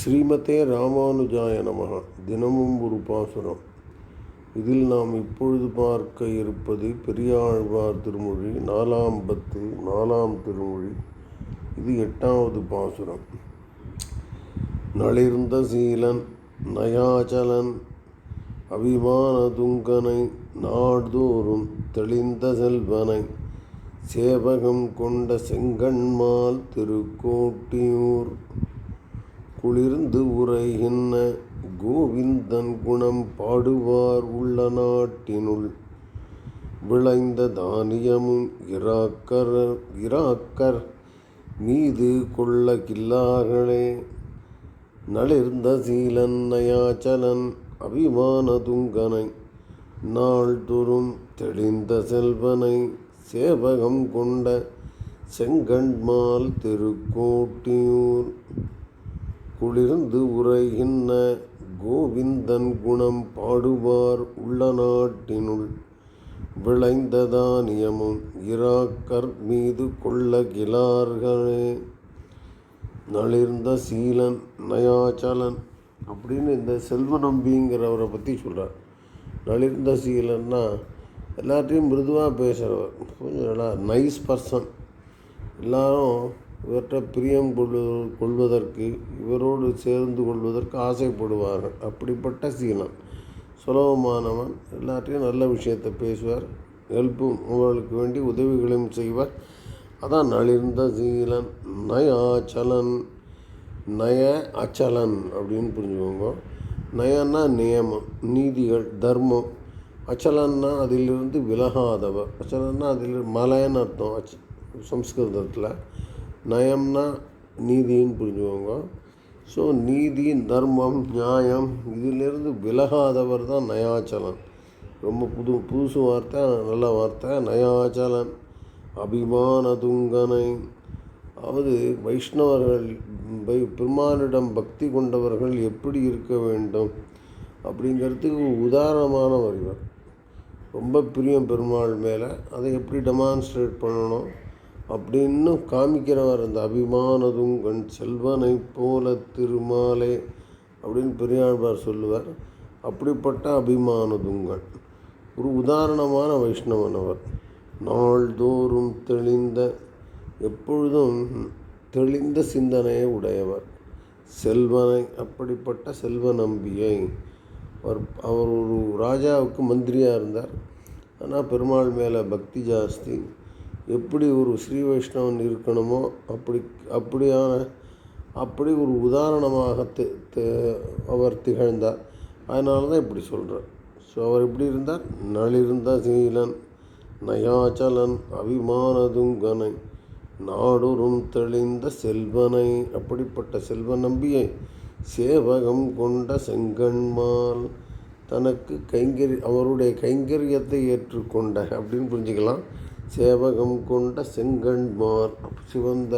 ஸ்ரீமதே ராமானுஜாய நமக. தினமும் ஒரு பாசுரம். இதில் நாம் இப்பொழுது பார்க்க இருப்பது பெரியாழ்வார் திருமொழி நாலாம் பத்து நாலாம் திருமொழி. இது எட்டாவது பாசுரம். நளிர்ந்த சீலன் நயாச்சலன் அபிமான துங்கனை நாள்தோறும் தெளிந்த செல்வனை சேவகம் கொண்ட செங்கண்மால் திருக்கோட்டியூர். குளிர்ந்து உரைகின்ற கோவிந்தன் குணம் பாடுவார் உள்ள நாட்டினுள். விளைந்த தானியமும் இராக்கர் இராக்கர் மீது கொள்ள கில்லார்களே. நளிர்ந்த சீலன் நயாச்சலன் அபிமான துங்கனை. நாள்தோறும் தெளிந்த செல்வனை சேவகம் கொண்ட செங்கண்மால் திருக்கோட்டியூர். குளிர்ந்து உரைகின்ற கோவிந்தன் குணம் பாடுவார் உள்ள நாட்டினுள் விளைந்த தானியமும் இராக்கர் மீது கொள்ள கிளார்களே. நளிர்ந்த சீலன் நயாச்சலன் அப்படின்னு இந்த செல்வ நம்பிங்கிறவரை பற்றி சொல்கிறார் நளிர்ந்த சீலன்னா எல்லாத்தையும் மிருதுவாக பேசுகிறவர் கொஞ்சம் நல்லா நைஸ் பர்சன் எல்லாரும் இவற்றை பிரியம் கொள்வது கொள்வதற்கு இவரோடு சேர்ந்து கொள்வதற்கு ஆசைப்படுவார்கள் அப்படிப்பட்ட சீனம். சுலபமானவன். எல்லாத்தையும் நல்ல விஷயத்தை பேசுவார். ஹெல்ப்பும் அவர்களுக்கு வேண்டி உதவிகளையும் செய்வார். அதான் நளிர்ந்த சீலன். நயாச்சலன் நய அச்சலன் அப்படின்னு புரிஞ்சுக்கோங்க. நயன்னா நியமம் நீதிகள் தர்மம். அச்சலன்னா அதிலிருந்து விலகாதவர் அச்சலன்னா அதில் மலைன்னு அர்த்தம். அச் சம்ஸ்கிருதத்தில். நயம்னா நீதின்னு புரிஞ்சுக்கோங்க. ஸோ நீதி தர்மம் நியாயம் இதிலிருந்து விலகாதவர் தான் நயாச்சலன். ரொம்ப புது புதுசு வார்த்தை நல்ல வார்த்தை நயாச்சலன். அபிமான துங்கனை. அதாவது வைஷ்ணவர்கள் பை பெருமானிடம் பக்தி கொண்டவர்கள் எப்படி இருக்க வேண்டும்? அப்படிங்கிறதுக்கு உதாரணமானவர் இவர். ரொம்ப பிரியம் பெருமாள் மேலே. அதை எப்படி டெமான்ஸ்ட்ரேட் பண்ணணும்? அப்படின்னு காமிக்கிறவர் அந்த அபிமானதுங்கண் செல்வனை போல திருமாலே அப்படின்னு பெரியாழ்வார் சொல்லுவார். அப்படிப்பட்ட அபிமானதுங்கண். ஒரு உதாரணமான வைஷ்ணவன் அவர். நாள்தோறும் தெளிந்த எப்பொழுதும் தெளிந்த சிந்தனையை உடையவர். செல்வனை அப்படிப்பட்ட செல்வ நம்பியை. அவர் அவர் ஒரு ராஜாவுக்கு மந்திரியாக இருந்தார். ஆனால் பெருமாள் மேலே பக்தி ஜாஸ்தி. எப்படி ஒரு ஸ்ரீ வைஷ்ணவன் இருக்கணுமோ அப்படி அப்படியான அப்படி ஒரு உதாரணமாக அவர் திகழ்ந்தார். அதனால தான் இப்படி சொல்கிறார் ஸோ அவர் எப்படி இருந்தார்? நளிர்ந்த சீலன் நயாச்சலன் அபிமானதுங்கனை நாடொரும் தெளிந்த செல்வனை அப்படிப்பட்ட செல்வ நம்பியை சேவகம் கொண்ட செங்கண்மால் தனக்கு கைங்கரி அவருடைய கைங்கரியத்தை ஏற்றுக்கொண்ட அப்படின்னு புரிஞ்சுக்கலாம். சேவகம் கொண்ட செங்கண்மார் சிவந்த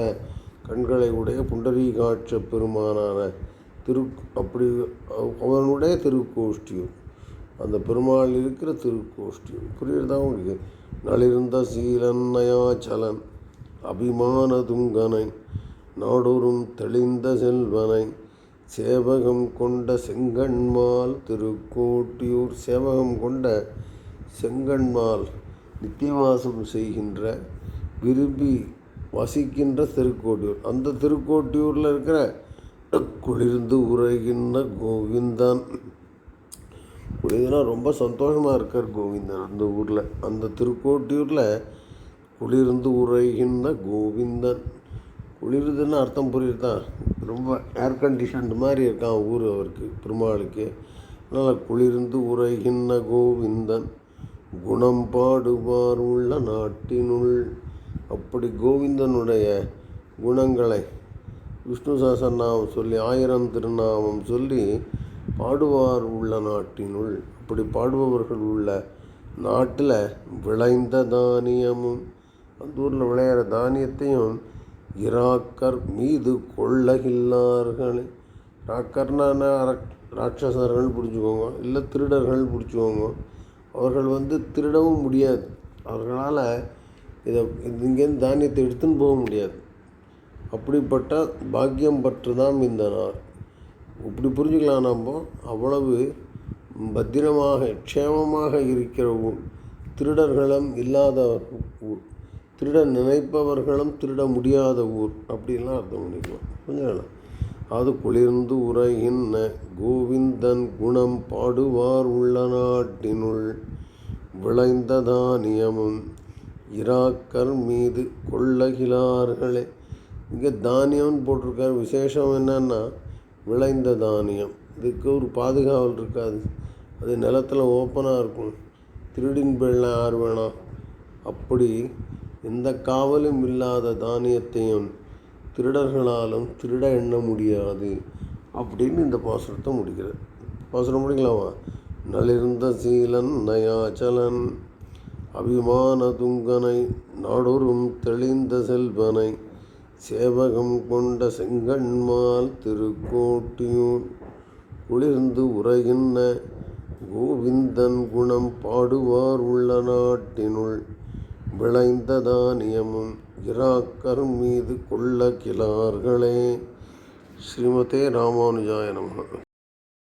கண்களை உடைய புண்டரீகாட்ச பெருமானான திரு அப்படி அவனுடைய திருக்கோஷ்டியூர். அந்த பெருமாள் இருக்கிற திருக்கோஷ்டியூர். புரியுறதா உங்களுக்கு? நளிர்ந்த சீலன் நயாச்சலன் அபிமான துங்கனை நாடொரும் தெளிந்த செல்வனை சேவகம் கொண்ட செங்கண்மால் திருக்கோட்டியூர். சேவகம் கொண்ட செங்கண்மால் நித்தியவாசம் செய்கின்ற விரும்பி வசிக்கின்ற திருக்கோட்டியூர் அந்த திருக்கோட்டியூரில் இருக்கிற குளிர்ந்து உரைகின்ற கோவிந்தன். குளிர்னா ரொம்ப சந்தோஷமாக இருக்கார் கோவிந்தன் அந்த ஊரில். அந்த திருக்கோட்டியூரில் குளிர்ந்து உரைகின்ற கோவிந்தன். குளிருதுன்னு அர்த்தம் புரியுதுதான் ரொம்ப ஏர் கண்டிஷன்டு மாதிரி இருக்கான் ஊர் அவருக்கு பெருமாளுக்கு. அதனால் குளிர்ந்து உரைகின்ற கோவிந்தன். குணம் பாடுவார் உள்ள நாட்டினுள். அப்படி கோவிந்தனுடைய குணங்களை விஷ்ணு சாசநாமம் சொல்லி ஆயிரம் திருநாமம் சொல்லி பாடுவார் உள்ள நாட்டினுள். அப்படி பாடுபவர்கள் உள்ள நாட்டில் விளைந்த தானியமும் அந்த ஊரில் விளையிற தானியத்தையும் இராக்கர் மீது கொள்ளகில்லார்களே. ராக்கர்னா ராட்சசர்கள் பிடிச்சிக்கோங்க இல்லை திருடர்கள் பிடிச்சிக்கோங்க. அவர்கள் வந்து திருடவும் முடியாது. அவர்களால் இதை இங்கேருந்து தானியத்தை எடுத்துன்னு போக முடியாது. அப்படிப்பட்ட பாக்கியம் பற்று தான் இந்த நாள். இப்படி புரிஞ்சுக்கலாம் நம்ம அவ்வளவு பத்திரமாக க்ஷேமமாக இருக்கிற ஊர் திருடர்களும் இல்லாத ஊர் திருட நினைப்பவர்களும் திருட முடியாத ஊர் அப்படின்லாம் அர்த்தம் பண்ணிக்கலாம். புரிஞ்சுக்கலாம் அது குளிர்ந்து உரையின்ன கோவிந்தன் குணம் பாடுவார் உள்ள நாட்டினுள் விளைந்த தானியமும் இராக்கர் மீது கொள்ளகிலார்களே இங்கே தானியம்னு போட்டிருக்கார். விசேஷம் என்னன்னா விளைந்த தானியம். இதுக்கு ஒரு பாதுகாவல் இருக்காது. அது நிலத்தில் ஓப்பனாக இருக்கும். திருடின் பெள்ள யார் வேணாம் அப்படி எந்த காவலும் இல்லாத தானியத்தையும் திருடர்களாலும் திருட எண்ண முடியாது அப்படின்னு இந்த பாசுரத்தை முடிக்கிறது. பாசுரம் முடிக்கலாமா? நலிர்ந்த சீலன் நயாச்சலன் அபிமான துங்கனை நாடொரும் தெளிந்த செல்வனை சேவகம் கொண்ட செங்கண்மால் திருக்கோட்டியூர் குளிர்ந்து உரைகின்ற கோவிந்தன் குணம் பாடுவார் உள்ள நாட்டினுள். விளைந்த தானியமும் இராக்கர் மீது கொள்ள கிளார்களே. ஸ்ரீமதே ராமானுஜாய நமः